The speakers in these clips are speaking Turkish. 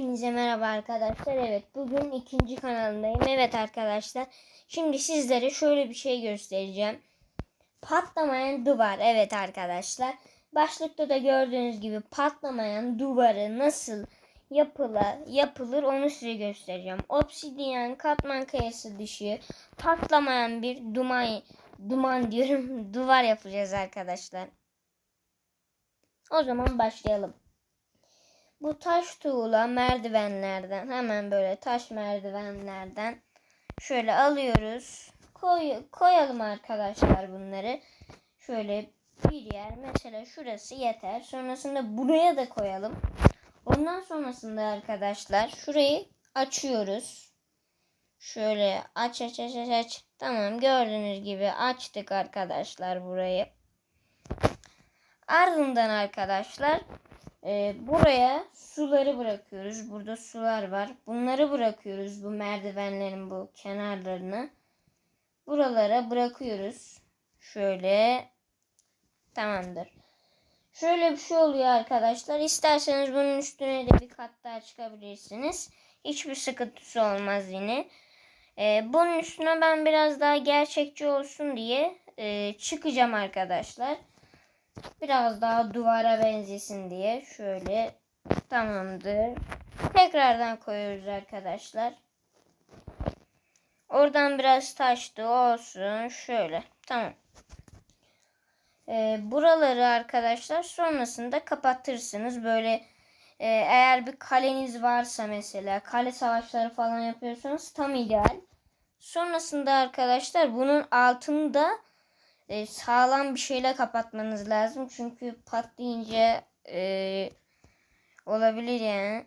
Hepinize merhaba arkadaşlar. Evet bugün ikinci kanalındayım. Evet arkadaşlar. Şimdi sizlere şöyle bir şey göstereceğim. Patlamayan duvar. Evet arkadaşlar. Başlıkta da gördüğünüz gibi patlamayan duvarı nasıl yapıla, yapılır onu size göstereceğim. Obsidiyen katman kayası dışı patlamayan bir duman duman diyorum duvar yapacağız arkadaşlar. O zaman başlayalım. Bu taş tuğla merdivenlerden hemen böyle taş merdivenlerden şöyle alıyoruz. Koy, koyalım arkadaşlar bunları. Şöyle bir yer mesela şurası yeter. Sonrasında buraya da koyalım. Ondan sonrasında arkadaşlar şurayı açıyoruz. Şöyle aç aç aç aç aç. Tamam gördüğünüz gibi açtık arkadaşlar burayı. Ardından arkadaşlar e, buraya suları bırakıyoruz. Burada sular var. Bunları bırakıyoruz bu merdivenlerin bu kenarlarını. Buralara bırakıyoruz. Şöyle tamamdır. Şöyle bir şey oluyor arkadaşlar. İsterseniz bunun üstüne de bir kat daha çıkabilirsiniz. Hiçbir sıkıntısı olmaz yine. Ee, bunun üstüne ben biraz daha gerçekçi olsun diye e, çıkacağım arkadaşlar. Biraz daha duvara benzesin diye şöyle tamamdır. Tekrardan koyuyoruz arkadaşlar. Oradan biraz taştı olsun. Şöyle tamam. Ee, buraları arkadaşlar sonrasında kapatırsınız. Böyle e, eğer bir kaleniz varsa mesela kale savaşları falan yapıyorsanız tam ideal. Sonrasında arkadaşlar bunun altında e, sağlam bir şeyle kapatmanız lazım. Çünkü patlayınca e, olabilir yani.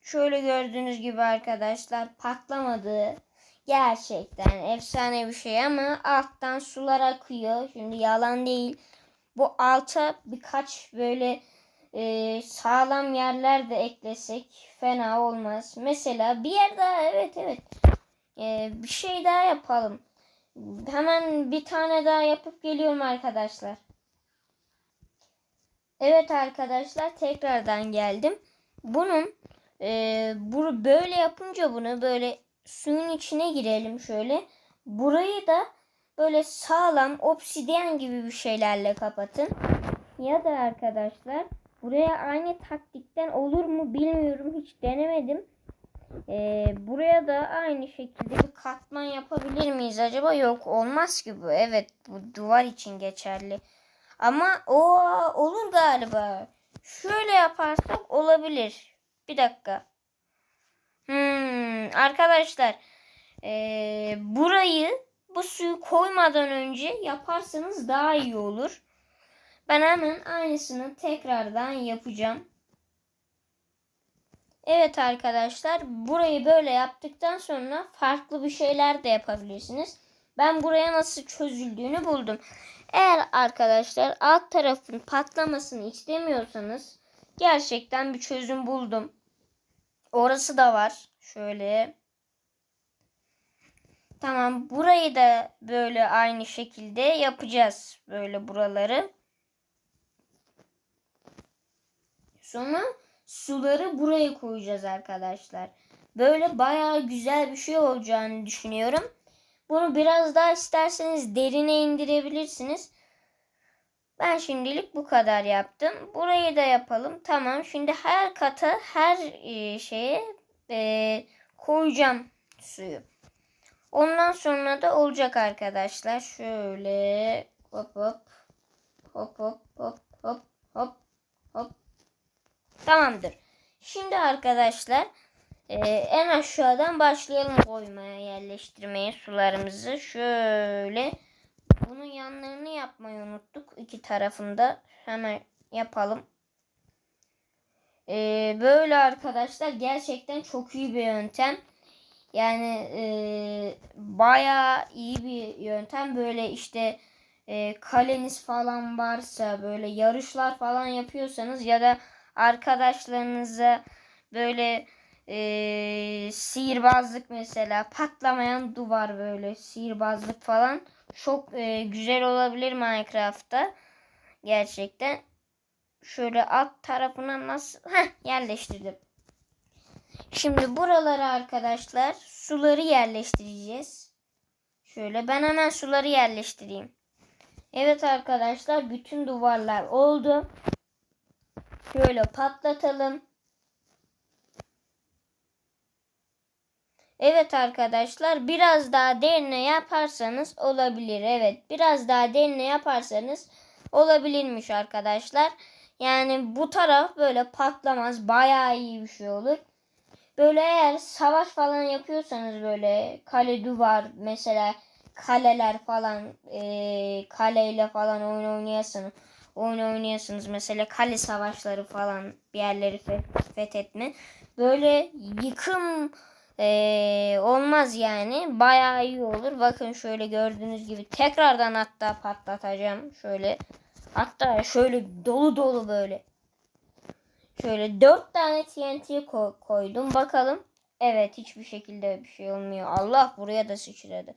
Şöyle gördüğünüz gibi arkadaşlar patlamadı. Gerçekten efsane bir şey ama alttan sular akıyor. Şimdi yalan değil. Bu alta birkaç böyle e, sağlam yerler de eklesek fena olmaz. Mesela bir yer daha evet evet e, bir şey daha yapalım. Hemen bir tane daha yapıp geliyorum arkadaşlar. Evet arkadaşlar tekrardan geldim. Bunun e, bu böyle yapınca bunu böyle suyun içine girelim şöyle. Burayı da böyle sağlam obsidyen gibi bir şeylerle kapatın. Ya da arkadaşlar buraya aynı taktikten olur mu bilmiyorum hiç denemedim. Ee, buraya da aynı şekilde bir katman yapabilir miyiz acaba? Yok olmaz ki bu. Evet bu duvar için geçerli. Ama o olur galiba. Şöyle yaparsak olabilir. Bir dakika. Hmm, arkadaşlar ee, burayı bu suyu koymadan önce yaparsanız daha iyi olur. Ben hemen aynısını tekrardan yapacağım. Evet arkadaşlar burayı böyle yaptıktan sonra farklı bir şeyler de yapabilirsiniz. Ben buraya nasıl çözüldüğünü buldum. Eğer arkadaşlar alt tarafın patlamasını istemiyorsanız gerçekten bir çözüm buldum. Orası da var. Şöyle. Tamam burayı da böyle aynı şekilde yapacağız. Böyle buraları. Sonra suları buraya koyacağız arkadaşlar. Böyle baya güzel bir şey olacağını düşünüyorum. Bunu biraz daha isterseniz derine indirebilirsiniz. Ben şimdilik bu kadar yaptım. Burayı da yapalım. Tamam. Şimdi her kata, her e, şeye e, koyacağım suyu. Ondan sonra da olacak arkadaşlar. Şöyle hop hop hop hop hop hop hop Tamamdır. Şimdi arkadaşlar e, en aşağıdan başlayalım koymaya yerleştirmeye sularımızı. Şöyle bunun yanlarını yapmayı unuttuk. iki tarafında hemen yapalım. E, böyle arkadaşlar gerçekten çok iyi bir yöntem. Yani e, bayağı iyi bir yöntem. Böyle işte e, kaleniz falan varsa böyle yarışlar falan yapıyorsanız ya da arkadaşlarınıza böyle e, sihirbazlık mesela patlamayan duvar böyle sihirbazlık falan çok e, güzel olabilir Minecraft'ta gerçekten şöyle alt tarafına nasıl Heh, yerleştirdim. Şimdi buralara arkadaşlar suları yerleştireceğiz. Şöyle ben hemen suları yerleştireyim. Evet arkadaşlar bütün duvarlar oldu. Şöyle patlatalım. Evet arkadaşlar biraz daha derine yaparsanız olabilir. Evet biraz daha derine yaparsanız olabilirmiş arkadaşlar. Yani bu taraf böyle patlamaz. Bayağı iyi bir şey olur. Böyle eğer savaş falan yapıyorsanız böyle kale duvar mesela kaleler falan e, kaleyle falan oyun oynayasınız. Oyun oynayasınız mesela kale savaşları falan bir yerleri fe- fethetme. Böyle yıkım e, olmaz yani. Bayağı iyi olur. Bakın şöyle gördüğünüz gibi tekrardan hatta patlatacağım. Şöyle hatta şöyle dolu dolu böyle. Şöyle dört tane TNT ko- koydum. Bakalım. Evet hiçbir şekilde bir şey olmuyor. Allah buraya da sıçradı.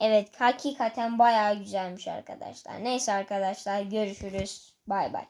Evet hakikaten bayağı güzelmiş arkadaşlar. Neyse arkadaşlar görüşürüz. Bay bay.